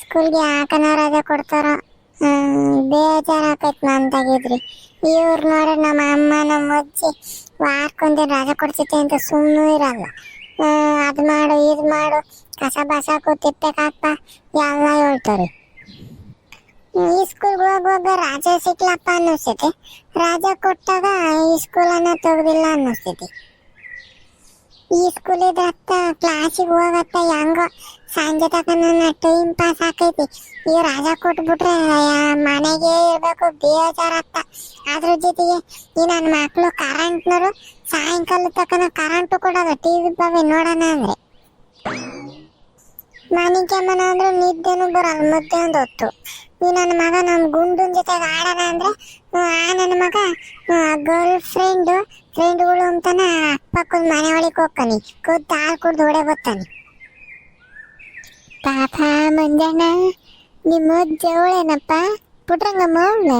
ಸ್ಕೂಲ್ಗೆ ಯಾಕನ ರಜೆ ಕೊಡ್ತಾರ ಬೇಜಾರಾಕೈತ್ ನಾನು ತೆಗಿದ್ರಿ. ಇವ್ರು ನೋಡ್ರಿ ನಮ್ಮ ಅಮ್ಮ, ನಮ್ಮ ಅಜ್ಜಿ ವಾರಕ್ಕೊಂದಿನ ರಜೆ ಕೊಡ್ತೈತೆ ಅಂತ ಸುಮ್ಮನೆ ಇರಲ್ಲ. ಅದು ಮಾಡು, ಇದು ಮಾಡು, ಕಸ ಬಸಾಕು ತಿಪ್ಪೆ ಎಲ್ಲ ಹೇಳ್ತಾರೆ. ಈ ಸ್ಕೂಲ್ಗೆ ಹೋಗುವಾಗ ರಾಜ ಸಿಕ್ಲಪ್ಪ ಅನ್ನಿಸ್ತೈತಿ. ರಾಜ ಕೊಟ್ಟಾಗ ಈ ಸ್ಕೂಲನ್ನ ತೆಗ್ದಿಲ್ಲ ಅನ್ನಿಸ್ತೈತಿ. ಈ ಸ್ಕೂಲ್ ಇದ್ರತ್ತ ಕ್ಲಾಸಿಗೆ ಹೋಗತ್ತ ಹೆಂಗೋ ಸಂಜೆ ತಕ ಟೈಮ್ ಪಾಸ್ ಆಕೈತಿ. ಈ ರಾಜ ಕೊಟ್ಬಿಟ್ರೆ ಮನೆಗೆ ಇರ್ಬೇಕು, ಬೇಜಾರತ್ತ. ಅದ್ರ ಜೊತೆಗೆ ಈ ನನ್ನ ಮಕ್ಕಳು ಕರೆಂಟ್ನವರು ಸಾಯಂಕಾಲ ತಕನ ಕರೆಂಟು ಕೊಡೋದು ಟಿವಿ ಬಾವಿ ನೋಡೋಣ ಅಂದ್ರೆ. ಮನೆಗೆ ಮನ ಅಂದ್ರೆ ನಿದ್ದೆನೂ ಬರಲ್ಲ, ಮುದ್ದೆ ಒಂದು ಹೊತ್ತು. ಈ ನನ್ನ ಮಗ ನಮ್ಮ ಗುಂಡನ್ ಜೊತೆಗೆ ಆಡೋಣ ಅಂದ್ರೆ, ಆ ನನ್ನ ಮಗ ಗರ್ಲ್ ಫ್ರೆಂಡು ಫ್ರೆಂಡ್ಗಳು ಅಂತಾನ ಪಕ್ಕದ ಮನೆ ಒಳಗೆ ಹೋಗ್ತಾನೆ ಕೂತ್ ಹಾಲು ಕುಡ್ದು ಹೊಡೆ ಬರ್ತಾನೆ. ಪಾಪ ಮಂಜಣ್ಣ, ನಿಮ್ಮ ಅಜ್ಜ ಅವಳೇನಪ್ಪ ಪುಟ್ರಂಗಮ್ಮ ಅವಳೆ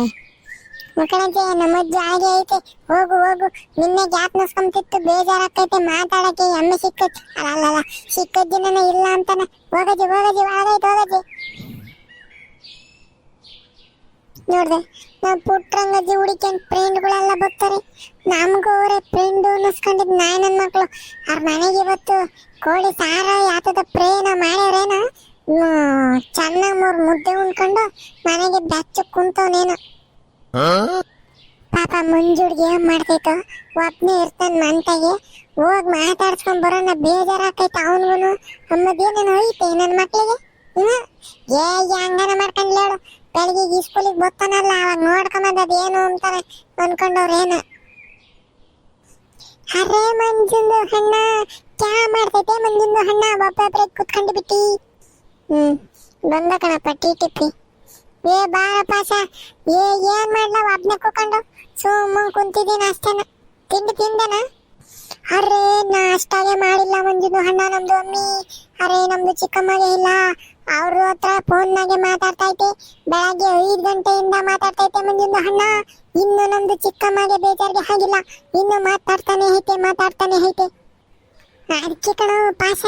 ಮಕ್ಕಳಜ್ಜ ನಮ್ಮಜ್ಜ ಹಾಗೆ ಐತೆ. ಹೋಗು ಹೋಗು. ನಿನ್ನೆ ಜ್ಞಾಪನಿಸ್ಕೊಂತಿತ್ತು ಬೇಜಾರಾಗ್ತೈತೆ, ಮಾತಾಡಕ್ಕೆ ಎಮ್ಮೆ ಸಿಕ್ಕತ್ ಅಲ್ಲ ಸಿಕ್ಕಜ್ಜಿನ ಇಲ್ಲ ಅಂತಾನೆ. ಹೋಗಜ್ಜಿ ಹೋಗಜ್ಜಿ ಒಳಗೈತೆ ಹೋಗಜ್ಜಿ ನೋಡ್ದೆ ನಾವು ಪುಟ್ರಂಗಜ್ಜಿ ಹುಡುಕಂಡ್ ಫ್ರೆಂಡ್ಗಳೆಲ್ಲ ಬರ್ತಾರೆ. ನಮಗೂ ಅವರೇ ಫ್ರೆಂಡು ಅನ್ನಿಸ್ಕೊಂಡಿದ್ದು ನಾಯಿ ನನ್ನ ಮಕ್ಕಳು ಅವ್ರ ಮನೆಗೆ ಇವತ್ತು ಕೋಳಿ ಸಾರ ಯಾತದ ಪ್ರೇನ ಮಾಡ್ಯಾರೇನ? ಚೆನ್ನಾಗಿ ಮೂರು ಮುದ್ದೆ ಉಣ್ಕೊಂಡು ಮನೆಗೆ ಬೆಚ್ಚ ಕುಂತವನೇನು. ಪಾಪ ಮುಂಜುಡ್ಗೆ ಏನ್ ಮಾಡ್ತೈತೋ ಒಬ್ನೇ ಇರ್ತಾನೆ ಮಂತಾಗೆ. ಹೋಗ್ ಮಾತಾಡ್ಸ್ಕೊಂಡ್ ಬರೋಣ ಬೇಜಾರಾಕೈತ ಅವನ್ಗುನು. ಅಮ್ಮದೇನೇನು ಐತೆ ನನ್ನ ಮಕ್ಕಳಿಗೆ ಹ್ಞೂ ಏ ಹಂಗನ ಮಾಡ್ಕೊಂಡ್ ಹೇಳು. ಬೆಳಿಗ್ಗೆ ಸ್ಕೂಲಿಗೆ ಬರ್ತಾನಲ್ಲ ಅವಾಗ ನೋಡ್ಕೊಂಬಂದದ ಏನು ಅಂತಾರೆ ಅನ್ಕೊಂಡವ್ರೇನ ಅರೆ ಮಂಜುಂದು ಹಣ್ಣ, ಕ್ಯಾ ಮಾಡ್ತೈತೆ ಮಂಜುಂದು ಹಣ್ಣ? ಒಬ್ಬೊಬ್ರೆ ಕುತ್ಕೊಂಡು ಬಿಟ್ಟಿ. ಹ್ಮ್, ಬಂದ ಕಣಪ್ಪ, ಟಿ ಟಿಪ್ಪಿ. ಏ ಬಾರಪ್ಪ ಏ ಏನ್ ಮಾಡ್ಲ ಒಬ್ನೇ ಕುಕೊಂಡು ಸುಮ್ಮ ಕುಂತಿದ್ದೀನಿ ಅಷ್ಟೇನ. ತಿಂಡಿ ತಿಂದನ? ನಾ ನಾಷ್ಟಾಗೆ ಮಾಡಿಲ್ಲ ಮಂಜುಂದು ಹಣ್ಣ ನಮ್ದು ಅಮ್ಮಿ. ಅರೇ ನಮ್ದು ಚಿಕ್ಕಮ್ಮಗೆ ಇಲ್ಲ. ಅವ್ರ ಹತ್ರ ಫೋನ್ನಾಗೆ ಮಾತಾಡ್ತೈತೆ ಬೆಳಗ್ಗೆ ಐದು ಗಂಟೆಯಿಂದ ಮಾತಾಡ್ತೈತೆ ಮಂಜುದು. ಹಣ್ಣ ಇನ್ನು ನಮ್ದು ಚಿಕ್ಕಮ್ಮಗೆ ಬೇಜಾರಿಗೆ ಆಗಿಲ್ಲ ಇನ್ನು ಮಾತಾಡ್ತಾನೆ ಐತೆ ಮಾತಾಡ್ತಾನೆ ಐತೆ. ಅದಕ್ಕೆ ಕಣ ಪಾಸ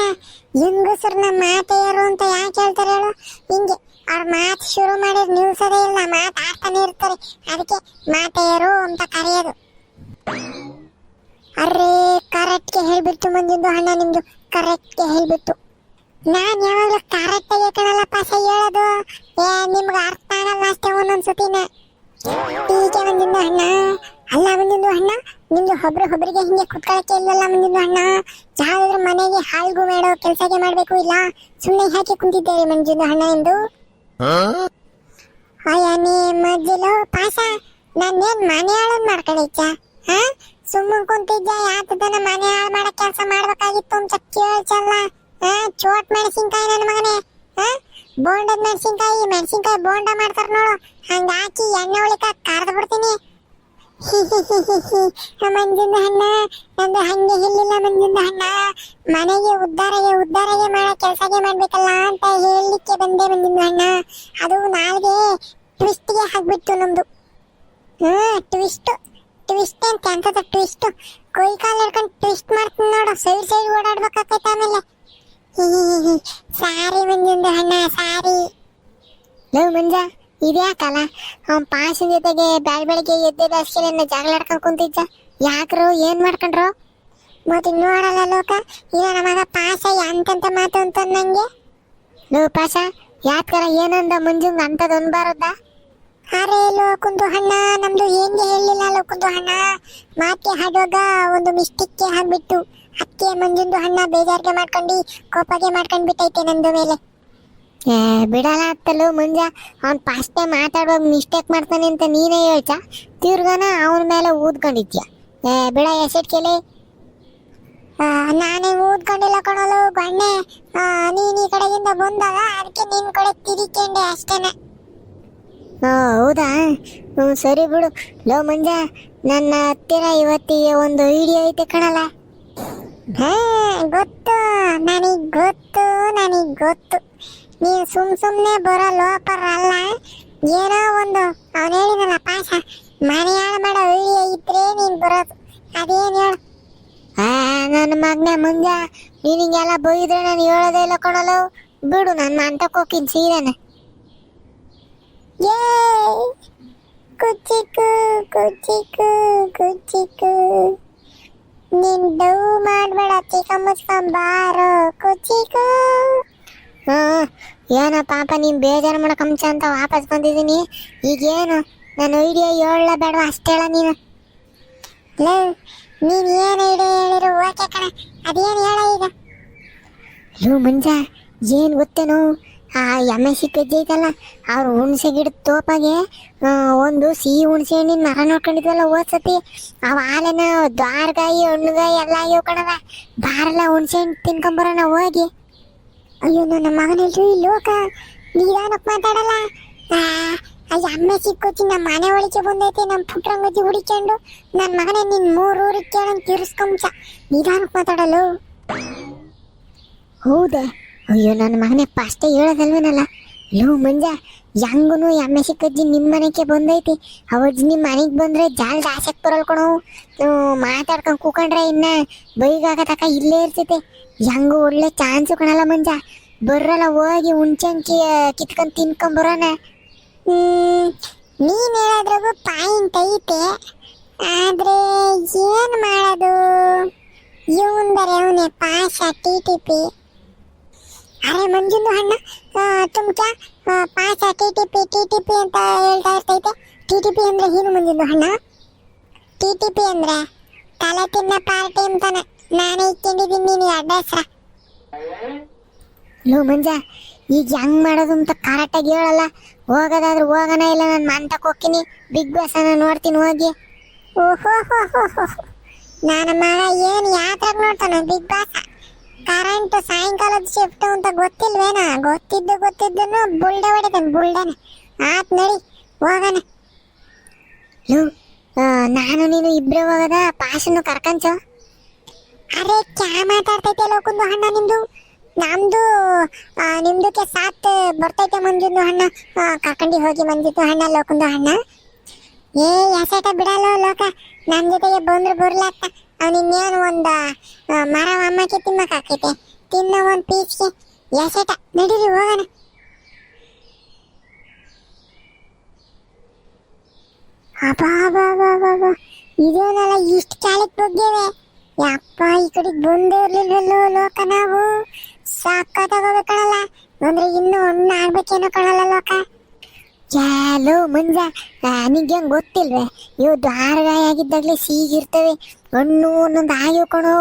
ಹೆಂಗಸರ್ನ ಮಾತೆಯರು ಅಂತ ಯಾಕೆ ಹೇಳ್ತಾರೆ ಹೇಳು. ಹಿಂಗೆ ಅವ್ರ ಮಾತು ಶುರು ಮಾಡಿದ್ರೆ ನಿಲ್ಸೋದೇ ಇಲ್ಲ, ಮಾತಾಡ್ತಾನೆ ಇರ್ತಾರೆ. ಅದಕ್ಕೆ ಮಾತೆಯರು ಅಂತ ಕರೆಯೋದು. ಅರ್ರೇ ಕರೆಕ್ಟ್ಗೆ ಹೇಳ್ಬಿಟ್ಟು ಮಂಜಿಂದು ಹಣ್ಣ ನಿಮ್ದು. ಕರೆಕ್ಟ್ಗೆ ಹೇಳ್ಬಿಟ್ಟು ನಾನ್ ಯಾವಾಗ್ಲೂ ಕರೆಕ್ಟ್ ಆಗಿ ಕಣಲ್ಲ ಪಾಸ ಹೇಳೋದು. ಏ ನಿಮ್ಗೆ ಅರ್ಥ ಆಗಲ್ಲ ಅಷ್ಟೇ ಒಂದೊಂದ್ಸತಿನ. ಟೀಕೆ ಮಂಜಿಂದು ಹಣ್ಣ ಅಲ್ಲ ಮಂಜಿಂದು ಹಣ್ಣ ನಿಮ್ದು ಒಬ್ರು ಒಬ್ರಿಗೆ ಹಿಂಗೆ ಕುತ್ಕೊಳಕ್ಕೆ ಇಲ್ಲಲ್ಲ ಮಂಜಿಂದು ಹಣ್ಣ ಯಾವ್ದಾದ್ರು ಮನೆಗೆ ಹಾಲ್ಗು ಮಾಡೋ ಕೆಲ್ಸಕ್ಕೆ ಮಾಡಬೇಕು ಇಲ್ಲ? ಸುಮ್ಮನೆ ಹಾಕಿ ಕುಂತಿದ್ದೇವೆ ಮಂಜುಂದು ಹಣ್ಣ ಎಂದು? ಅಯ್ಯ ನೀ ಮಜ್ಜಿಲು ಪಾಸ ನಾನೇನ್ ಮನೆ ಹಾಳನ್ ಮಾಡ್ಕೊಂಡಿದ್ದ ಹಾ? ಸುಮ್ಮನೆ ಕುಂತಿದ್ದ ಯಾತದನ ಮನೆ ಹಾಳು ಮಾಡೋ ಕೆಲಸ ಮಾಡ್ಬೇಕಾಗಿತ್ತು ಅಂತ ಕೇಳ್ಸಲ್ಲ ಚೋಟ್ ಮೆಣಸಿನ್ಕಾಯಿ ನನ್ನ ಮಗನೇ. ಬೋಂಡದ ಮೆಣಸಿನ್ಕಾಯಿ ಮೆಣಸಿನ್ಕಾಯಿ ಬೋಂಡ ಮಾಡ್ತಾರ ನೋಡು. ಹಂಗ ಹಾಕಿ ಎಣ್ಣೆ ಉಳಿಕ ಕರ್ದು ಬಿಡ್ತೀನಿ. ಮಂಜಿಂದ ಹಣ್ಣ ನಂದು ಹಂಗೆ ಹೇಳಿಲ್ಲ ಮಂಜಿಂದ ಹಣ್ಣ ಮನೆಗೆ ಉದ್ದಾರಗೆ ಉದ್ದಾರಗೆ ಮಾಡೋ, ಕೆಲಸಗೆ ಮಾಡ್ಬೇಕಲ್ಲ ಅಂತ ಹೇಳಲಿಕ್ಕೆ ಬಂದೆ ಮಂಜಿಂದ ಹಣ್ಣ ಅದು ನಾಲ್ಗೆ ಟ್ವಿಸ್ಟ್ಗೆ ಹಾಕ್ಬಿಟ್ಟು ನಮ್ದು. ಹ್ಮ್, ಟ್ವಿಸ್ಟ್. ಟ್ವಿಸ್ಟ್ ಅಂತ ಅಂತದ ಟ್ವಿಸ್ಟ್ ಕೈ ಕಾಲು ಹಿಡ್ಕೊಂಡು ಟ್ವಿಸ್ಟ್ ಮಾಡ್ತೀನಿ ನೋಡು. ಸೈಡ್ ಸೈಡ್ ಓಡಾಡ್ಬೇಕಾಗೈತೆ ಆಮೇಲೆ. ಸಾರಿ ಮಂಜುಂದು ಅಣ್ಣ, ಸಾರಿ. ಲವ್ ಮಂಜ, ಇದ್ಯಾಕಲ್ಲ? ಅವ್ನ ಪಾಸಿನ ಜೊತೆಗೆ ಬೆಳ್ ಬೆಳಿಗ್ಗೆ ಎದ್ದಿದ ಅಷ್ಟೇ ಜಗಳ ಆಡ್ಕೊಂಡು ಕುಂತಿದ್ದ. ಯಾಕ್ರು, ಏನ್ ಮಾಡ್ಕೊಂಡ್ರು? ಮತ್ತೆ ನೋಡಲ್ಲ ಲೋಕ. ಈಗ ನಮಗ ಪಾಸ ಅಂತಂತ ಮಾತು ಅಂತ ನಂಗೆ ಲೋ ಪಾಸ ಯಾತ್ಕರ ಏನಂದ ಮುಂಜುಂಗ್ ಅಂತದ್ ಅನ್ಬಾರದ್ದ? ಅರೆ ಲೋಕುಂದು ಹಣ್ಣ ನಮ್ದು ಏನ್ಗೆ ಹೇಳಿಲ್ಲ ಲೋಕುಂದು ಹಣ್ಣ ಮಾತೆ ಹಾಡುವಾಗ ಒಂದು ಮಿಸ್ಟೇಕ್ ಹಾಕ್ಬಿಟ್ಟು. ಅಕ್ಕೆ, ಮಂಜುಂದು ಹಣ್ಣ ಬೇಜಾರಿಗೆ ಮಾಡ್ಕೊಂಡು, ಕೋಪಗೆ ಮಾಡ್ಕೊಂಡು ಬಿಟ್ಟೈತೆ ನಂದು ಮೇಲೆ. ಏ, ಬಿಡಲ್ಲ ಅತ್ತಲು ಮುಂಜ. ಫಸ್ಟ್ ಟೈಮ್ ಮಾತಾಡುವಾಗ ಮಿಸ್ಟೇಕ್ ಮಾಡ್ತಾನೆ ಅಂತ ನೀನೇ ಹೇಳ್ತಾ, ತಿರ್ಗನ ಅವನ ಮೇಲೆ ಊದ್ಕೊಂಡಿದ್ಯ. ಏ, ಬಿಡ ಕೇಳಿ. ನಾನೇ ಊದ್ಕೊಂಡಿಲ್ಲ ಕಣಲು ಬಣ್ಣೆ ನೀನ್ ಈ ಕಡೆಯಿಂದ ಬಂದಾಗ ಅದಕ್ಕೆ ನಿನ್ ಕಡೆ ತಿರಿಕೊಂಡೆ ಅಷ್ಟೇನೆ. ಓ, ಹೌದಾ? ಹ್ಞೂ ಸರಿ ಬಿಡು. ಲೋ, ಮಂಜ, ನನ್ನ ಹತ್ತಿರ ಇವತ್ತಿಗೆ ಒಂದು ವಿಡಿಯೋ ಐತೆ ಕಣಲ್ಲ. ಹಾ, ಗೊತ್ತು. ನನಗ್ ಗೊತ್ತು ನನಗ್ ಗೊತ್ತು. ನೀವು ಸುಮ್ ಸುಮ್ನೆ ಬರೋ ಲೋಪರ್ ಅಲ್ಲ ಏನೋ ಒಂದು, ಅವನು ಹೇಳಿದಲ್ಲ ಪಾಶ ಮನೆ ಹಾಳು ಮಾಡೋ ವಿಡಿಯೋ ಇದ್ರೆ ನೀನ್ ಬರೋದು. ಅದೇನ್ ಹೇಳು? ನನ್ನ ಮಗನೇ ಮುಂಜ, ನಿನಗೆಲ್ಲ ಬೈದ್ರೆ ನಾನು ಹೇಳೋದೇ ಇಲ್ಲ ಕೊಡಲು ಬಿಡು ನನ್ನ ಮಂತಕ್ಕೆ ಹೋಗ್ತೀನಿ ಸೀದಾನೆ ಏ ಕುಚ್ಚಿಕ್ಕು ಕುಚ್ಚಿಕ್ಕು ಕುಚಿಕು ನಿನ್ ಡೌ ಮಾಡ್ಬೇಡ ಚಿಕ್ಕ ಮುಚ್ಕೊಂಬಾರೋ ಕುಚಿಕು. ಹಾ ಏನೋ ಪಾಪ ನೀನ್ ಬೇಜಾರು ಮಾಡಕಂಚ ಅಂತ ವಾಪಸ್ ಬಂದಿದ್ದೀನಿ. ಈಗೇನು? ನಾನು ಐಡಿಯಾ ಹೇಳ ಬೇಡ ಅಷ್ಟೇಳ ನೀನು? ಲೇ ನೀನ್ ಏನು ಐಡಿಯಾ ಹೇಳಿರು? ಓಕೆ ಕಣ. ಅದೇನು ಹೇಳ ಈಗ? ಯೋ ಮಂಜ ಏನು ಗೊತ್ತೇನೋ? ಆ ಎಮ್ಮೆ ಸಿಕ್ಕಜ್ಜಿ ಐತಲ್ಲ, ಅವ್ರು ಹುಣಸೆ ಗಿಡದ ತೋಪಾಗೆ ಒಂದು ಸಿಹಿ ಹುಣಸೆ ಹಣ್ಣಿನ ಮರ ನೋಡ್ಕೊಂಡಿದ್ವಲ್ಲ ಓದ್ಸತಿ ಅವ ಹಾಲೆನ ದ್ವಾರಗಾಯಿ, ಹಣ್ಣುಗಾಯಿ ಎಲ್ಲ ಆಗ್ಯಾವ ಕಣವ ಬಾರಲ್ಲ ಹುಣಸೆ ಹಣ್ಣು ತಿನ್ಕೊಂಬರೋಣ ಹೋಗಿ. ಅಯ್ಯೋ, ನನ್ನ ಮಗನಲ್ರಿ ಲೋಕ ನಿಧಾನಕ್ಕೆ ಮಾತಾಡಲ್ಲ. ಅಯ್ಯ ಅಮ್ಮೆ ಸಿಕ್ಕೋಚಿ ನಮ್ಮ ಮನೆ ಒಳಗೆ ಬಂದೈತೆ ನಮ್ಮ ಪುಟ್ರಂಗಜ್ಜಿ ಹುಡಿಕೊಂಡು ನನ್ನ ಮಗನೇ ನಿನ್ನ ಮೂರು ಊರಿಗೆ ಕೇಳಂಗೆ ತಿರ್ಸ್ಕೊಂಬ ನಿಧಾನಕ್ಕೆ ಮಾತಾಡಲು ಹೌದಾ? ಅಯ್ಯೋ, ನನ್ನ ಮಗನೇ ಫಸ್ಟೇ ಹೇಳೋದಲ್ವೇನಲ್ಲ? ಲೋ ಮಂಜ ಹೆಂಗೂ ಎಮ್ಮೆ ಸಿಕ್ಕಜ್ಜಿ ನಿಮ್ಮ ಮನೆಗೆ ಬಂದೈತಿ. ಅವಜ್ಜಿ ನಿಮ್ಮ ಮನೆಗೆ ಬಂದರೆ ಜಾಲ್ ಆಸೆಗೆ ಬರಲ್ ಕಣೋ. ಮಾತಾಡ್ಕೊಂಡು ಕೂಕೊಂಡ್ರೆ ಇನ್ನ ಬೈಗಾಗ ತಕ್ಕ ಇಲ್ಲೇ ಇರ್ತೈತೆ ಹೆಂಗು ಒಳ್ಳೆ ಚಾನ್ಸು ಕಣಲ್ಲ ಮಂಜ. ಬರ್ರಲ್ಲ, ಹೋಗಿ ಹುಣ್ಚಂಕಿ ಕಿತ್ಕೊಂಡು ತಿನ್ಕೊಂಡು ಬರೋಣ. ನೀನು ಹೇಳೋದ್ರಾಗು ಪಾಯಿಂಟ್ ಐತೆ. ಆದ್ರೆ ಏನು ಮಾಡೋದು? ಇವನ್ ಬರೆ ಅವನೇ ಪಾಶ ಟಿ ಟಿ ಪಿ. ಅರೆ ಮಂಜುಂದು ಹಣ್ಣ ತುಮ್ಕ ಪಾಸ T T P, T T P ಅಂತ ಹೇಳ್ತಾ ಇರ್ತೈತೆ. ಟಿ ಟಿ ಪಿ ಅಂದ್ರೆ ಏನು ಮಂಜುಂದು ಹಣ್ಣ ಟಿ ಟಿ ಪಿ ಅಂದ್ರೆ ತಲೆ ತಿನ್ನ ಪಾರ್ಟಿ ಅಂತಾನೆ. ನಾನೇ ಇಟ್ಕೊಂಡಿದ್ದೀನಿ ನೀನು ಅಡ್ರೆಸ್ ಲೋ ಮಂಜ, ಈಗ ಹೆಂಗ್ ಮಾಡೋದು ಅಂತ ಕರೆಕ್ಟಾಗಿ ಹೇಳಲ್ಲ. ಹೋಗೋದಾದ್ರೆ ಹೋಗೋಣ, ಇಲ್ಲ ನಾನು ಮಂತಕ್ಕೆ ಹೋಗ್ತೀನಿ. ಬಿಗ್ ಬಾಸ್ ಅನ್ನ ನೋಡ್ತೀನಿ ಹೋಗಿ. ಓಹೋ ನನ್ನ ಮಗ ಏನು ಯಾತ್ರಾಗ ನೋಡ್ತಾನ ಬಿಗ್ ಬಾಸ್ ಕರೆಂಟ್ ಸಾಯಂಕಾಲದ ಶಿಫ್ಟ್ ಅಂತ ಗೊತ್ತಿಲ್ವೇನ ಗೊತ್ತಿದ್ದು ಗೊತ್ತಿದ್ದನ್ನು ಬುಲ್ಡೆ ಹೊಡಿತಾನೆ ಬುಲ್ಡನೆ ಆತ್ ನಡಿ ಹೋಗೋಣ ಲೋ ಆ, ನಾನು ನೀನು ಇಬ್ರು ಹೋಗದ ಪಾಸನ್ನು ಕರ್ಕಂಚು ಅರೆ ಕ್ಯಾ ಮಾತಾಡ್ತೈತೆ ಲೋಕುಂದು ಹಣ್ಣ ನಿಮ್ದು ನಮ್ದು ಆ, ನಿಮ್ದಕ್ಕೆ ಸಾತ್ ಬರ್ತೈತೆ ಮಂಜುಂದು ಹಣ್ಣ ಆ, ಕರ್ಕಂಡಿ ಹೋಗಿ ಮಂಜುದು ಹಣ್ಣ ಲೋಕುಂದು ಹಣ್ಣ ಏ ಎಸೆಟ ಬಿಡಲ್ಲ ಲೋಕ ನಮ್ ಜೊತೆಗೆ ಬಂದ್ರು ಬರ್ಲಾತ್ತ ಅವ್ನು ಇನ್ನೇನು ಒಂದ ಮರ ಅಮ್ಮಕ್ಕೆ ತಿನ್ನಕ್ಕಾಕೈತೆ ತಿನ್ನ ಒಂದ್ ಪೀಸ್ಗೆ ಎಸೆಟ ನಡೀರಿ, ಹೋಗೋಣ. ಅಬ್ಬಾ ಇದೇನಲ್ಲ, ಇಷ್ಟು ಕಾಲಕ್ಕೆ ಬಗ್ಗೆವೆ. ಯಪ್ಪ, ಈ ಕಡೆಗೆ ಬಂದೇ ಇರ್ಲಿಲ್ವಲ್ಲೋ ಲೋಕ ನಾವು. ಕಣಲ್ಲ. ಅಂದ್ರೆ ಇನ್ನು ಹಣ್ಣು ಆಗ್ಬೇಕೇನೋ ಕಣಲ್ಲ ಲೋಕ. ಚಾಲು ಮಂಜ. ನಿಂಗೆ ಹೆಂಗ್ ಗೊತ್ತಿಲ್ವೇ? ಇವು ದ್ವಾರಗಾಯ ಆಗಿದ್ದಾಗಲೇ ಸೀಗಿರ್ತವೆ ಹಣ್ಣು ಒಂದೊಂದು ಆಯು ಕಣು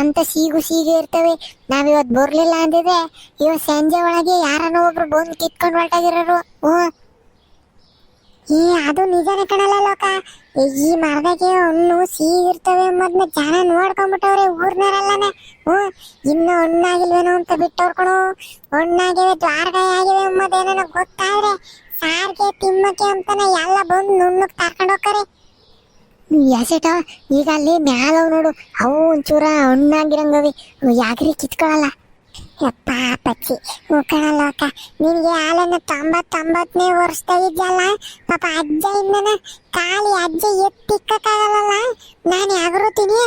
ಎಂತ ಸೀಗು ಸೀಗೆ ಇರ್ತವೆ. ನಾವಿವತ್ತು ಬರ್ಲಿಲ್ಲ ಅಂದಿದ್ರೆ ಇವತ್ತು ಸಂಜೆ ಒಳಗೆ ಯಾರನ್ನೋ ಒಬ್ರು ಬಂದು ಕಿತ್ಕೊಂಡು ಹೊರಟಾಗಿರೋರು. ಹ್ಞೂ. ಏ, ಅದು ನಿಜನೇ ಕಣಲ್ಲ ಲೋಕ. ಈ ಮರದಾಗೆ ಹಣ್ಣು ಸೀಗಿರ್ತವೆ ಮೊದ್ಲು ಜನ ನೋಡ್ಕೊಂಡ್ಬಿಟ್ಟವ್ರೆ ಊರ್ನವರೆಲ್ಲನೆ. ಹ್ಞೂ. ಇನ್ನು ಹಣ್ಣಾಗಿಲ್ವೇನೋ ಅಂತ ಬಿಟ್ಟವ್ರು ಕಣು. ಹಣ್ಣಾಗಿವೆ, ದ್ವಾರಗಾಯ ಆಗಿವೆ ಎಂಬುದೇನೋ ಗೊತ್ತಾದ್ರೆ ಸಾರಿಗೆ ತಿಮ್ಮಕ್ಕೆ ಅಂತಾನೆ ಎಲ್ಲ ಬಂದು ನುಣ್ಣಕ್ ಕರ್ಕೊಂಡು ಹೋಗ್ತಾರೆ. ಎಸೆಟ ಈಗ ಅಲ್ಲಿ ಮ್ಯಾಲ ನೋಡು, ಅವು ಒಂಚೂರ ಹಣ್ಣಾಗಿರಂಗವಿ. ಯಾಕ್ರಿ ಕಿತ್ಕೊಳಲ್ಲ? ಯಪ್ಪ ಪಚ್ಚಿ ಕಣಲ್ಲ ಅಕ್ಕ ನಿನಗೆ ಹಾಲನ್ನು ತೊಂಬತ್ತೊಂಬತ್ತನೇ ವರ್ಷದಾಗಿದ್ಯಲ್ಲ ಪಾಪ ಅಜ್ಜ ಇಂದನ ಖಾಲಿ ಅಜ್ಜ ಎತ್ತಿಕ್ಕಾಗಲ್ಲ ನಾನು ಯಾಗರುತ್ತೀನಿ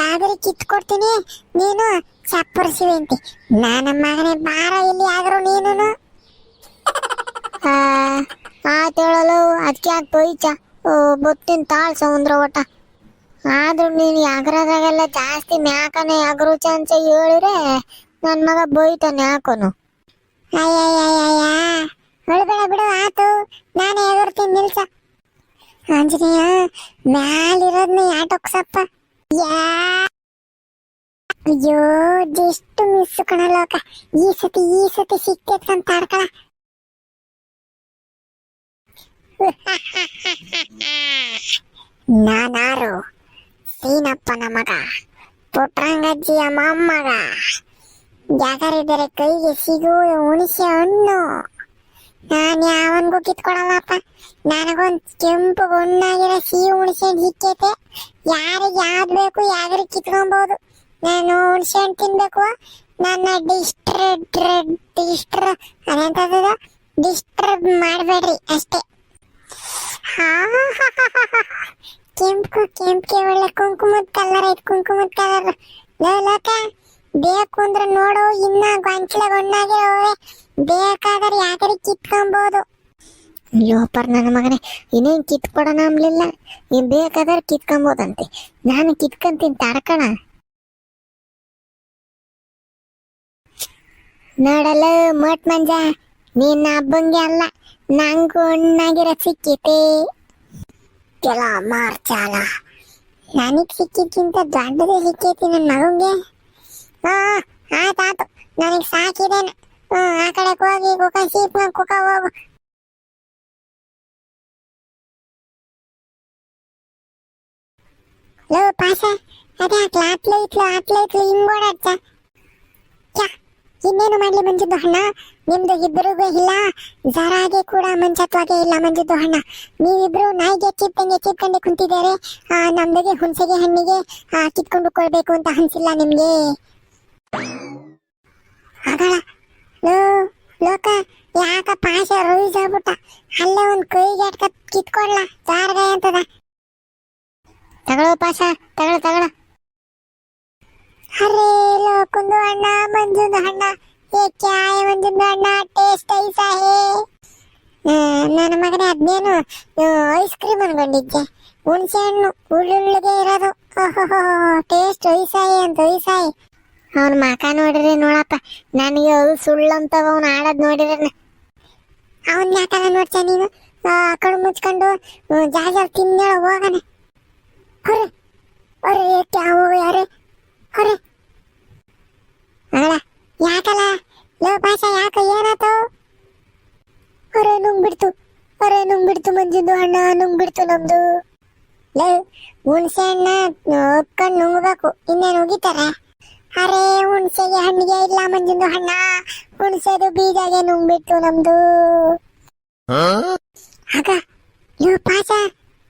ಯಾಗರಿ ಕಿತ್ಕೊಡ್ತೀನಿ, ನೀನು ಚಪ್ಪರಿಸಿವೆ ಅಂತಿ. ನನ್ನ ಮಗನೇ, ಬಾರ ಇಲ್ಲಿ ಯಾಗರು ನೀನು ಆಯ್ತು ಹೇಳಲು ಅದಕ್ಕೆ ಯಾಕೆ ಓ, ಬೊತ್ತಿನ ತಾಳ್ ಸಮುದ್ರ ಒಟ್ಟ ಆದ್ರೂ ನೀನು ಅಗ್ರದಾಗೆಲ್ಲ ಜಾಸ್ತಿ ಮ್ಯಾಕನೆ ಅಗ್ರು ಚಾನ್ಸ್ ಹೇಳಿದ್ರೆ ನನ್ನ ಮಗ ಬೈತಾನೆ ಯಾಕೋನು. ಅಯ್ಯಯ್ಯಯ್ಯ ಹೊಳ್ಬೇಡ ಬಿಡು, ಆತು. ನಾನೇ ಎದುರ್ತೀನಿ ನಿಲ್ಸ. ಆಂಜನೇಯ, ಮ್ಯಾಲಿರೋದ್ನ ಯಾಟೊಕ್ಸಪ್ಪ. ಯಾ, ಅಯ್ಯೋ ಜಸ್ಟ್ ಮಿಸ್ ಕಣಲೋಕ. ಈ ಸತಿ ಈ ಸತಿ ಸಿಕ್ತೈತ್ ಅಂತ ಆಡ್ಕಳ ನಾನಾರು, ಸೀನಪ್ಪನ ಮಗ, ಪುಟ್ರಂಗಜ್ಜಿಯ ಮೊಮ್ಮಗ. ಜಾಗರಿದರೆ ಕೈಗೆ ಸಿಗುವ ಹುಣಸೆ ಹಣ್ಣು ನಾನು ಯಾವನ್ಗೂ ಕಿತ್ಕೊಡಲ್ಲಪ್ಪ. ನನಗೊಂದು ಕೆಂಪು ಹಣ್ಣಾಗಿರೋ ಸಿಹಿ ಹುಣಸೆ ಹಣ್ಣು ಸಿಕ್ಕೈತೆ ಯಾರಿಗೆ ಯಾವ್ದು ಬೇಕು ಯಾವ್ದು ಕಿತ್ಕೊಬೋದು ನಾನು ಹುಣಸೆ ಹಣ್ಣು ತಿನ್ಬೇಕು. ನನ್ನ ಡಿಸ್ಟ್ರ ಡಿಸ್ಟ್ರ ಅದೇಂತದ ಡಿಸ್ಟರ್ಬ್ ಮಾಡಬೇಡ್ರಿ ಅಷ್ಟೇ. ಕೆಂಪು ಕೆಂಪಿಗೆ ಒಳ್ಳೆ ಕುಂಕುಮದ ಕಲರ್ ಐತ್ ಕುಂಕುಮದ ಕಲರ್ ಲೋ ಲೋಕ, ಬೇಕು ಅಂದ್ರೆ ನೋಡು, ಇನ್ನ ಗೊಂಚಲ ಗೊಣ್ಣಾಗಿರೋವೆ ಬೇಕಾದ್ರೆ ಯಾಕಡೆ ಕಿತ್ಕೊಂಬೋದು? ಲೋಪರ್ ನನ್ನ ಮಗನೇ, ಇನ್ನೇನ್ ಕಿತ್ಕೊಡೋಣ ಅಂಬ್ಲಿಲ್ಲ. ನೀನ್ ಬೇಕಾದ್ರೆ ಕಿತ್ಕೊಂಬೋದಂತೆ. ನಾನು ಕಿತ್ಕೊಂತೀನಿ ತಡ್ಕಣ ನೋಡಲ್ಲ ಮಟ್ ಮಂಜ. ನಿನ್ನ ಹಬ್ಬಂಗೆ ಅಲ್ಲ, ನಂಗೂ ಹಣ್ಣಾಗಿರೋ ಸಿಕ್ಕಿತೆ. ಕೆಲ ಮಾರ್ಚಾಲ ನನಗ್ ಸಿಕ್ಕಿದ್ಕಿಂತ ದೊಡ್ಡದೇ ಸಿಕ್ಕೈತಿ ನನ್ನ ಮಗಂಗೆ. ಹಾ ಆತಾತು ನನಗ್ ಸಾಕಿದೇನೆ ಹ್ಮ್, ಆ ಕಡೆ ಹೋಗಿ ಕುಕ, ಸೀಪ್ ಕುಕ ಹೋಗು. ಲೋ ಪಾಸ ಅದೇ ಹಾಕ್ಲ ಅಟ್ಲ ಇಟ್ಲು ಅಟ್ಲ ಇಟ್ಲು ಹಿಂಗ್ ಓಡಾಡ್ತ. ಇನ್ನೇನು ಮಾಡ್ಲಿ ಮಂಜುದ್ದು ಹಣ್ಣ ನಿಮ್ದು ಇಬ್ಬರಿಗೂ ಇಲ್ಲ. ಜರಾಗೆ ಕೂಡ ಮಂಚತ್ವಾಗೆ ಇಲ್ಲ ಮಂಜುದ್ದು ಹಣ್ಣ ನೀವಿಬ್ರು ನಾಯಿಗೆ ಕಿತ್ತಂಗೆ ಕಿತ್ಕೊಂಡು ಕುಂತಿದ್ದಾರೆ. ಆ, ನಮ್ದಿಗೆ ಹುಣಸೆಗೆ ಹಣ್ಣಿಗೆ ಆ, ಕಿತ್ಕೊಂಡು ಕೊಡ್ಬೇಕು ಅಂತ ಅನ್ಸಿಲ್ಲ ನಿಮ್ಗೆ? ಆಗಲ್ಲ ಲೋ ಲೋಕ ಯಾಕ ಪಾಶ ರೋಯಿಸ್ ಆಗ್ಬಿಟ್ಟ? ಅಲ್ಲೇ ಒಂದ್ ಕೈಗೆ ಅಟ್ಕ ಕಿತ್ಕೊಡ್ಲ? ಜಾರ್ಗಾಯ ಅಂತದ. ತಗೊಳ್ಳೋ ಪಾಶ ತಗೊಳ ತಗೊಳ. ಅರೇ ಲೋಕುಂದು ಅಣ್ಣ, ಮಂಜುಂದು ಅಣ್ಣ ಏ ಕ್ಯಾಯ ಮಂಜುಂದು ಅಣ್ಣ ಟೇಸ್ಟ್ ಐಸಾ ಹೇ ನನ್ನ ಮಗನೇ ಅದ್ನೇನು ಐಸ್ ಕ್ರೀಮ್ ಅನ್ಕೊಂಡಿದ್ದೆ. ಹುಣಸೆ ಹಣ್ಣು ಉಳ್ಳುಳ್ಳಿಗೆ ಇರೋದು. ಟೇಸ್ಟ್ ಐಸಾಯಿ ಅಂತ ಐಸಾಯಿ ಅವನ ಮಕ ನೋಡಿದ್ರೆ ನೋಡಪ್ಪ, ನನಗೆ ಅದು ಸುಳ್ಳು ಅಂತ ಅವ್ನು ಆಡೋದ್ ನೋಡಿದ್ರೆ. ಅವನ್ ಯಾಕಲ್ಲ ನೋಡ್ತ ನೀನು? ಕಣ್ಣು ಮುಚ್ಕೊಂಡು ಜಾಗ ತಿನ್ನೇಳ ಹೋಗನೆ. ಅವ್ರೆ ಹೊರೆ ಯಾವ ಯಾರೇ? ಹೊರೆ ಅಲ್ಲ ಯಾಕಲ್ಲ? ಲೋ ಭಾಷೆ ಯಾಕ ಏನಾತು ಹೊರೆ ನುಂಗ್ಬಿಡ್ತು ಹೊರೆ ನುಂಗ್ಬಿಡ್ತು ಮಂಜಿಂದು ಅಣ್ಣ ನುಂಗ್ಬಿಡ್ತು ನಮ್ದು. ಲೇ ಹುಣ್ಸೆ ಹಣ್ಣ ಒಪ್ಕೊಂಡು ನುಂಗ್ಬೇಕು ಇನ್ನೇನು ಹೋಗಿತಾರೆ ಅರೆ ಹುಣ್ಸೆಗೆ ಹಣ್ಣಿಗೆ ಇಲ್ಲ ಮಂಜಿಂದು ಹಣ್ಣ ಹುಣ್ಸೆದು ಬೀಜಗೆ ನುಂಗ್ಬಿಟ್ಟು ನಮ್ದು. ಆಗ ಲೋ ಪಾಸ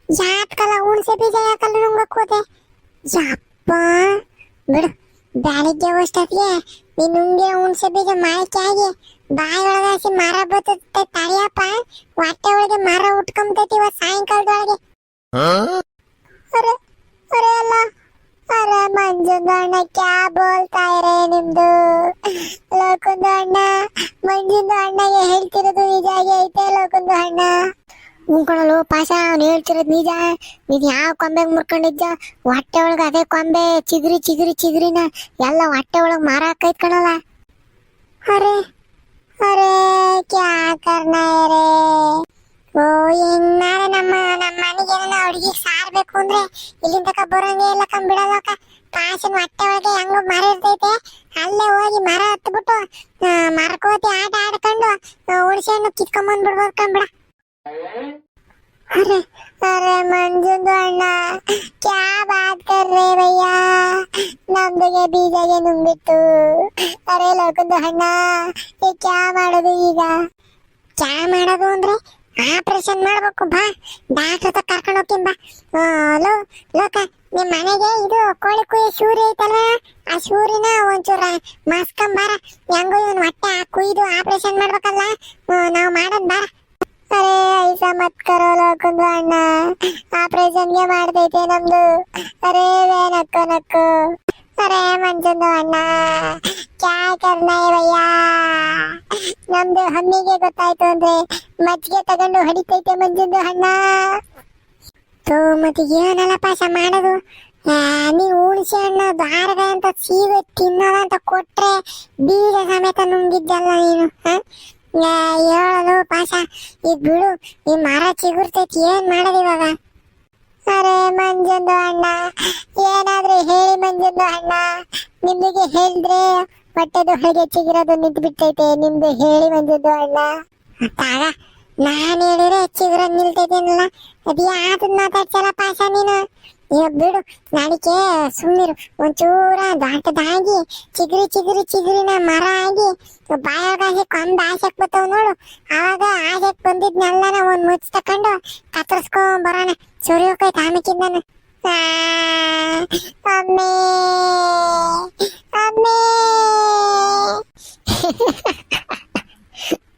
ಯಾಕಲ್ಲ ಹುಣ್ಸೆ ಬೀಜ ಯಾಕಲ್ಲ ನುಂಗಕ್ಕೆ ಹೋದೆ ಯಪ್ಪ! ಬಿಡು. ಬೆಳಿಗ್ಗೆ ಅಷ್ಟೊತ್ತಿಗೆ ನೀ ನುಂಗೆ ಹುಣ್ಸೆ ಬೀಜ ಮಾಯ್ಕೆ ಆಗಿ ಬಾಯಿ ಒಳಗಾಸಿ ಮರ ಬರ್ತೈತೆ ತಡಿಯಪ್ಪ. ಹೊಟ್ಟೆ ಒಳಗೆ ಮರ ಉಟ್ಕೊಂಬತೈತಿ ಇವತ್ತು ಸಾಯಂಕಾಲದೊಳಗೆ. ಅರೆ ಅರೆ ಅಲ್ಲ. ಅರೆ ಮಂಜುಂದು ಅಣ್ಣ ಕ್ಯಾ ಬೋಲ್ತಾ ಇರೇ ನಿಮ್ದು? ಲೋಕುಂದು ಅಣ್ಣ ಮಂಜುಂದು ಅಣ್ಣಗೆ ಹೇಳ್ತಿರೋದು ನಿಜ ಐತೆ ಲೋಕುಂದು ಅಣ್ಣ ಉಂಕೊಳಲು ಪಾಶ ಅವ್ನು ಹೇಳ್ತಿರೋದು ನಿಜ. ಇದು ಯಾವ ಕೊಂಬೆಗೆ ಮುರ್ಕೊಂಡಿದ್ದ ಹೊಟ್ಟೆ ಒಳಗೆ ಅದೇ ಕೊಂಬೆ, ಚಿಗುರಿ ಚಿಗುರಿ, ಚಿಗುರಿನ ಎಲ್ಲ ಹೊಟ್ಟೆ ಒಳಗೆ ಮಾರ ಹಾಕೈತ್ ಕಣಲ್ಲ ಅರೆ ಅರೆ, ಕ್ಯಾ ಓ ಇನ್ನಾರೆ ನಮ್ಮ ನಮ್ಮ ಮನೆಗೆ ಏನೋ ಅಡುಗೆ ಸಾರ್ಬೇಕು ಅಂದ್ರೆ ಇಲ್ಲಿಂದ ತಕ ಬರೋಂಗೆ ಇಲ್ಲ ಕಂಬಿಡಲ್ಲಕ ಕಾಸಿನ ಹೊಟ್ಟೆ ಒಳಗೆ ಹೆಂಗೋ ಮರ ಇರ್ತೈತೆ. ಅಲ್ಲೇ ಹೋಗಿ ಮರ ಹತ್ಬಿಟ್ಟು ಮರಕೋತಿ ಆಟ ಆಡ್ಕೊಂಡು ಹುಣಸೆ ಹಣ್ಣು ಕಿತ್ಕೊಂಬಂದ್ಬಿಡ್ಬೋದು ಕಂಬಿಡ अरे अरे ಮಂಜುಂದು ಅಣ್ಣ ಕ್ಯಾ ಬಾತ್ ಕರ್ ರೇ ಭಯ್ಯ ನಮ್ದಿಗೆ ಬೀಜಗೆ ನುಂಗ್ಬಿಟ್ಟು ಅರೆ ಲೋಕಂದು ಅಣ್ಣ ಈ ಕ್ಯಾ ಮಾಡೋದು ಈಗ ಕ್ಯಾ ಮಾಡೋದು ಅಂದ್ರೆ ಆಪರೇಷನ್ ಮಾಡ್ಬೇಕು ಬಾ ಡಾಕ್ಟರ್ ಹತ್ರ ಕರ್ಕೊಂಡು ಹೋಗ್ತೀನಿ ಬಾ ಆ, ಲೋ ಲೋಕ ನಿಮ್ ಮನೆಗೆ ಇದು ಕೋಳಿ ಕುಯ್ಯ ಸೂರಿ ಐತಲ್ಲ ಆ ಸೂರಿನ ಒಂಚೂರ ಮಾಸ್ಕೊಂಬಾರ ಹೆಂಗೋ ಇವನ್ ಹೊಟ್ಟೆ ಕುಯ್ದು ಆಪರೇಷನ್ ಮಾಡ್ಬೇಕಲ್ಲ ಆ, ನಾವ್ ಮಾಡೋದ್ ಬಾರ ಅರೆ ಐಸ ಮತ್ ಕರೋ ಲೋಕುಂದು ಅಣ್ಣ. ಆಪರೇಷನ್ಗೆ ಮಾಡ್ದೈತೆ ನಮ್ದು. ಅರೆ ವೇ ನಕ್ಕು ಅರೆ ಮಂಜುಂದು ಅಣ್ಣ. ಕ್ಯಾ ಕರ್ನ ಭಯ್ಯ ನಮ್ದು ಹಮ್ಮಿಗೆ ಗೊತ್ತಾಯ್ತು ಅಂದ್ರೆ ಮಜ್ಜಿಗೆ ತಗೊಂಡು ಹೊಡಿತೈತೆ ಮಂಜುಂದು ಅಣ್ಣ. ತೋ ಮತ್ತೆ ಏನಲ್ಲ ಪಾಶ ಮಾಡೋದು? ನೀವು ಉಳಿಸಿ ಹಣ್ಣು ದಾರಗ ಅಂತ ಸೀವೆ ತಿನ್ನೋದ ಅಂತ ಕೊಟ್ರೆ ಬೀಜ ಸಮೇತ ನುಂಗಿದ್ದಲ್ಲ ನೀನು ಹೇಳೋದು ಪಾಶ ಈಗ ಬಿಡು, ಈ ಮರ ಚಿಗುರ್ತೈತಿ, ಏನ್ ಮಾಡೋದು ಇವಾಗ? ಅರೆ, ಮಂಜಂದು ಅಣ್ಣ, ಏನಾದ್ರೂ ಹೇಳಿ ಮಂಜಂದು ಅಣ್ಣ. ನಿಮಗೆ ಹೇಳಿದ್ರೆ ಹೊಟ್ಟೆದು ಹೊಳಗೆ ಚಿಗಿರೋದು ನಿಂತು ಬಿಟ್ಟೈತೆ ನಿಮ್ದು ಹೇಳಿ ಮಂಜಂದು ಅಣ್ಣ. ಅತ್ತಾಗ ನಾನು ಹೇಳಿದ್ರೆ ಚಿಗುರೋದು ನಿಲ್ತೈತೇನಲ್ಲ? ಅದು ಯಾವ್ದು ಮಾತಾಡ್ಸಲ್ಲ ಪಾಸ ನೀನು? ಈಗ ಬಿಡು. ನಾಳಿಕೆ ಸುಮ್ಮಿರು ಒಂಚೂರ ದಾಟದಾಗಿ ಚಿಗುರಿ ಚಿಗುರಿ ಚಿಗುರಿನ ಮರ ಆಗಿ ಬಾಯಾಗಾಸಿ ಕೊಂದ ಆಸೆಕ್ ಬರ್ತಾವ ನೋಡು. ಆವಾಗ ಆಸೆಕ್ ಬಂದಿದ್ನೆಲ್ಲನ ಒಂದ್ ಮುಚ್ಚ ತಕೊಂಡು ಕತ್ತರಿಸ್ಕೊಂಡ್ ಬರೋಣ. ಸುರಿ ಹೋಗೈತೆ ಆಮೇಕಿಂದನು. ಆ, ಅಮ್ಮೇ ಅಮ್ಮೇ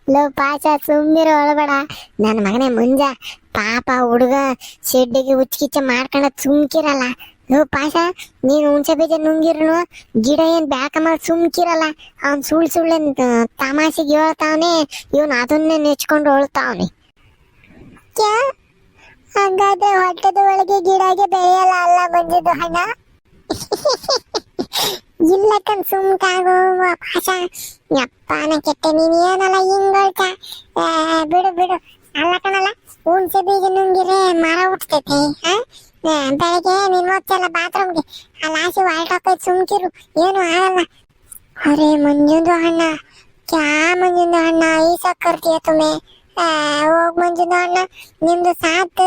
ಲೋ ಪಾಚ ಸುಮ್ಮಿರೋ ಒಳಬೇಡ ನನ್ನ ಮಗನೇ ಮುಂಜ, ಪಾಪ ಹುಡುಗ ಶೆಡ್ಡಿಗೆ ಉಚ್ಚಿಚ್ಚ ಮಾಡ್ಕೊಂಡ ಸುಮ್ಕಿರಲ್ಲ. ಲೋ ಪಾಶ ನೀನು ಹುಣ್ಸೆ ಬೀಜ ನುಂಗಿರ್ನು, ಗಿಡ ಏನು ಬ್ಯಾಕ ಮಾಡಿ ಸುಮ್ಕಿರಲ್ಲ. ಅವ್ನ್ ಸುಳ್ಳು ಸುಳ್ಳು ತಮಾಷೆಗೆ ಹೇಳ್ತಾವನೆ, ಇವನು ಅದನ್ನೇ ನೆಚ್ಕೊಂಡು ಹೊಳ್ತಾವನೆ. ಹಂಗಾದ್ರೆ ಹೊಟ್ಟೆದ ಒಳಗೆ ಗಿಡಗೆ ಬೆಳೆಯಲ್ಲ ಅಲ್ಲ ಬಂದಿದ್ದು ಹಣ? ಇಲ್ಲ ಕಣ್ ಸುಮ್ಕಾಗು ಪಾಶ ಯಪ್ಪನ ಕೆಟ್ಟ ನೀನ್ ಏನಲ್ಲ ಹಿಂಗ್ ಹೇಳ್ತಾ ಆ, ಬಿಡು ಬಿಡು. ಅಲ್ಲ ಕಣಲ್ಲ ಹುಣ್ಸೆ ಬೀಜ ನುಂಗಿರೆ ಮರ ಹುಟ್ಟತೈತೆ ಬೆಳಗ್ಗೆ ನೀನ್ ಹೋಗ್ತಲ್ಲ ಬಾತ್ರೂಮ್ಗೆ. ಆ ಲಾಸಿ ಹೊರಟೋಕೈತ್ ಸುಮ್ಕಿರು. ಏನು ಆಗಲ್ಲ. ಅರೆ ಮಂಜುಂದು ಅಣ್ಣ. ಕ್ಯಾ ಮಂಜುಂದು ಅಣ್ಣ? ಐಸಾ ಕರ್ತೀಯ ತುಮೆ. ಹೋಗ್ ಮಂಜುಂದು ಅಣ್ಣ. ನಿಮ್ದು ಸಾತ್.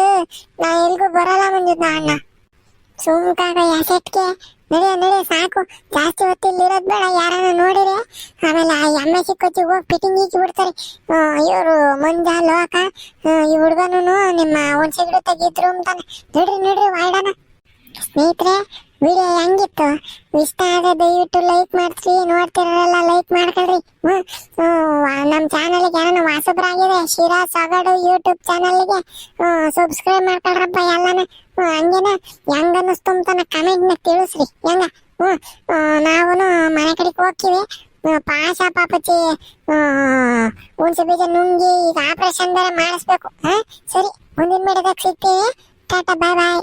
ನಾ ಎಲ್ಗೂ ಬರಲ್ಲ ಮಂಜುಂದು ಅಣ್ಣ. ಸುಮ್ಕಾಗ ಯಾಸೆಟ್ಗೆ ನಡಿಯ ನಡಿಯ ಸಾಕು. ಜಾಸ್ತಿ ಹೊತ್ತು ಇಲ್ಲಿರೋದ್ ಬೇಡ, ಯಾರನ್ನ ನೋಡಿರಿ ಆಮೇಲೆ ಆ ಎಮ್ಮೆ ಕೊಚ್ಚಿಗೆ ಹೋಗಿ ಫಿಟ್ಟಿಂಗ್ ಈಚಿ ಬಿಡ್ತಾರೆ. ಇವರು ಮಂಜ, ಲೋಕ ಈ ಹುಡುಗನು ನಿಮ್ಮ ಹುಣಸೆ ಗಿಡ ತೆಗಿದ್ರು ಅಂತಾನೆ. ನೋಡ್ರಿ ನೋಡ್ರಿ ವಾರ್ಡನ. ಸ್ನೇಹಿತರೆ ವಿಡಿಯೋ ಹೆಂಗಿತ್ತು? ಇಷ್ಟ ಆದ್ರೆ ದಯವಿಟ್ಟು ಲೈಕ್ ಮಾಡ್ಸಿ ನೋಡ್ತಿರೋರೆಲ್ಲ ಲೈಕ್ ಮಾಡ್ಕೊಳ್ರಿ ಹ್ಮ್ ನಮ್ಮ ಚಾನಲ್ಗೆ ಯಾರನ್ನ ಹೊಸಬ್ರಾಗಿದೆ ಶಿರಾ ಸಗಡು ಯೂಟ್ಯೂಬ್ ಚಾನಲ್ಗೆ ಸಬ್ಸ್ಕ್ರೈಬ್ ಮಾಡ್ಕೊಳ್ರಪ್ಪ ಎಲ್ಲಾನ. ಹಂಗೇನ ಹೆಂಗ ಅನ್ನಿಸ್ತು ಅಂತಾನ ಕಮೆಂಟ್ನ ತಿಳಿಸ್ರಿ. ಹೆಂಗ? ಹ್ಞೂ ನಾವು ಮನೆ ಕಡೆಗೆ ಹೋಗ್ತೀವಿ. ಪಾಶ ಪಾಪಚ್ಚಿ ಹುಣಸೆ ಬೀಜ ನುಂಗಿ ಈಗ ಆಪರೇಷನ್ ಬೇರೆ ಮಾಡಿಸ್ಬೇಕು. ಹಾಂ, ಸರಿ, ಮುಂದಿನ ಮೇಡದಾಗ ಸಿಗ್ತೀವಿ. ಟಾಟಾ ಬಾಯ್ ಬಾಯ್